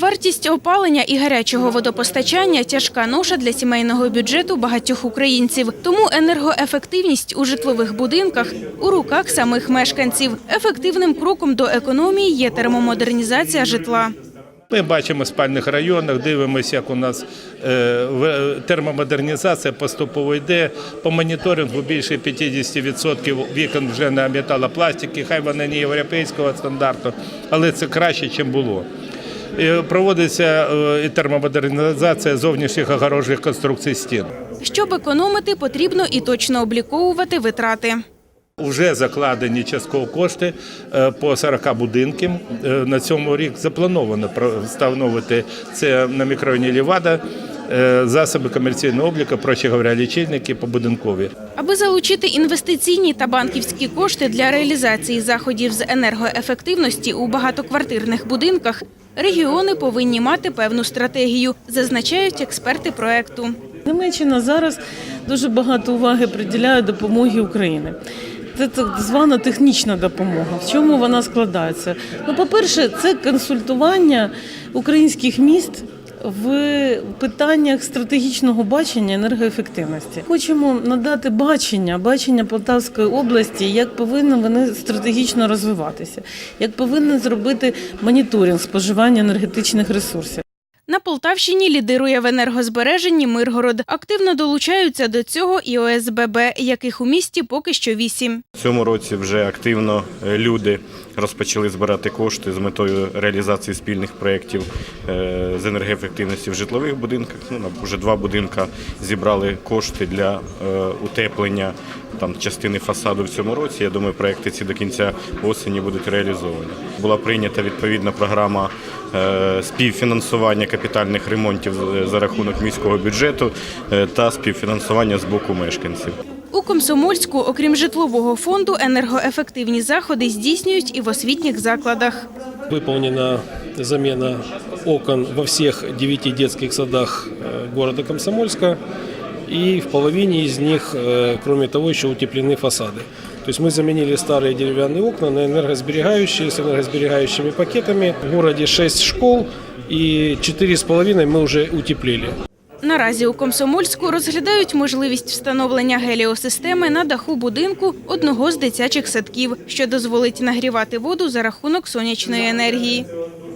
Вартість опалення і гарячого водопостачання тяжка ноша для сімейного бюджету багатьох українців. Тому енергоефективність у житлових будинках у руках самих мешканців. Ефективним кроком до економії є термомодернізація житла. Ми бачимо в спальних районах, дивимося, як у нас е, термомодернізація поступово йде. По моніторингу більше 50% вікон вже на металопластики, хай вони не європейського стандарту, але це краще, ніж було. І Проводиться е, і термомодернізація зовнішніх огорожих конструкцій стін. Щоб економити, потрібно і точно обліковувати витрати. Уже закладені частково кошти е, по 40 будинків. Е, На цьому рік заплановано встановити це на мікрорайоні Лівада, е, засоби комерційного обліку, проще говоря, лічильники побудинкові. Аби залучити інвестиційні та банківські кошти для реалізації заходів з енергоефективності у багатоквартирних будинках, регіони повинні мати певну стратегію, зазначають експерти проекту. Німеччина зараз дуже багато уваги приділяє допомогі України. Це так звана технічна допомога. В чому вона складається? Ну, по-перше, це консультування українських міст в питаннях стратегічного бачення енергоефективності. Хочемо надати бачення, бачення Полтавської області, як повинні вони стратегічно розвиватися, як повинні зробити моніторинг споживання енергетичних ресурсів. На Полтавщині лідирує в енергозбереженні Миргород. Активно долучаються до цього і ОСББ, яких у місті поки що вісім. Цьому році вже активно е, люди розпочали збирати кошти з метою реалізації спільних проєктів е, з енергоефективності в житлових будинках. Ну, вже два будинка зібрали кошти для е, утеплення там, частини фасаду в цьому році. Я думаю, проекти ці до кінця осені будуть реалізовані. Була прийнята відповідна програма співфінансування капітальних ремонтів за рахунок міського бюджету е, та співфінансування з боку мешканців. У Комсомольську, окрім житлового фонду, енергоефективні заходи здійснюють і в освітніх закладах. Выполнена замена окон во всех девяти детских садах города Комсомольска И в половине из них, э, кроме того, еще утеплены фасады. То есть мы заменили старые деревянные окна на энергосберегающие с энергосберегающими пакетами. В городе 6 школ и 4,5 мы уже утеплили. Наразі у Комсомольську розглядають можливість встановлення геліосистеми на даху будинку одного з дитячих садків, що дозволить нагрівати воду за рахунок сонячної енергії.